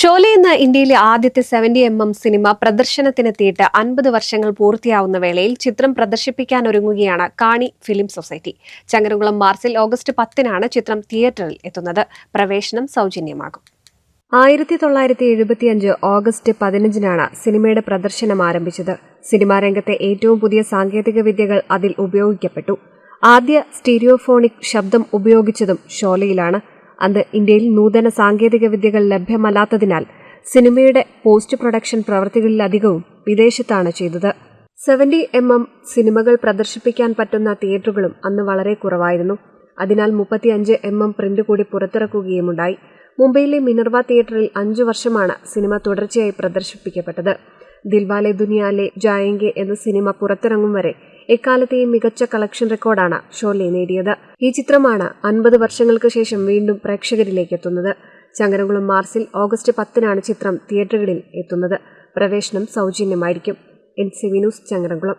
ഷോലെ എന്ന ഇന്ത്യയിലെ ആദ്യത്തെ സെവന്റി എം എം സിനിമ പ്രദർശനത്തിനെത്തിയിട്ട് അൻപത് വർഷങ്ങൾ പൂർത്തിയാവുന്ന വേളയിൽ ചിത്രം പ്രദർശിപ്പിക്കാൻ ഒരുങ്ങുകയാണ് കാണി ഫിലിം സൊസൈറ്റി. ചങ്ങരകുളം മാർച്ചിൽ ഓഗസ്റ്റ് പത്തിനാണ് ചിത്രം തിയേറ്ററിൽ എത്തുന്നത്. പ്രവേശനം സൗജന്യമാകും. ആയിരത്തി തൊള്ളായിരത്തി എഴുപത്തിയഞ്ച് ഓഗസ്റ്റ് പതിനഞ്ചിനാണ് സിനിമയുടെ പ്രദർശനം ആരംഭിച്ചത്. സിനിമാ രംഗത്തെ ഏറ്റവും പുതിയ സാങ്കേതിക വിദ്യകൾ അതിൽ ഉപയോഗിക്കപ്പെട്ടു. ആദ്യ സ്റ്റീരിയോഫോണിക് ശബ്ദം ഉപയോഗിച്ചതും ഷോലയിലാണ്. അന്ന് ഇന്ത്യയിൽ നൂതന സാങ്കേതിക വിദ്യകൾ ലഭ്യമല്ലാത്തതിനാൽ സിനിമയുടെ പോസ്റ്റ് പ്രൊഡക്ഷൻ പ്രവൃത്തികളിലധികവും വിദേശത്താണ് ചെയ്തത്. സെവന്റി എം എം സിനിമകൾ പ്രദർശിപ്പിക്കാൻ പറ്റുന്ന തിയേറ്ററുകളും അന്ന് വളരെ കുറവായിരുന്നു. അതിനാൽ മുപ്പത്തിയഞ്ച് എം എം പ്രിന്റ് കൂടി പുറത്തിറക്കുകയുമുണ്ടായി. മുംബൈയിലെ മിനർവ തിയേറ്ററിൽ അഞ്ചു വർഷമാണ് സിനിമ തുടർച്ചയായി പ്രദർശിപ്പിക്കപ്പെട്ടത്. ദിൽവാലെ ദുനിയാലെ ജായങ്കെ എന്ന സിനിമ പുറത്തിറങ്ങും വരെ എക്കാലത്തെയും മികച്ച കളക്ഷൻ റെക്കോർഡാണ് ഷോലെ നേടിയത്. ഈ ചിത്രമാണ് അൻപത് വർഷങ്ങൾക്ക് ശേഷം വീണ്ടും പ്രേക്ഷകരിലേക്ക് എത്തുന്നത്. ചങ്ങരകുളം മാർസിൽ ഓഗസ്റ്റ് പത്തിനാണ് ചിത്രം തിയേറ്ററുകളിൽ എത്തുന്നത്. പ്രവേശനം സൗജന്യമായിരിക്കും. N C വിനൂസ് Changaramkulam.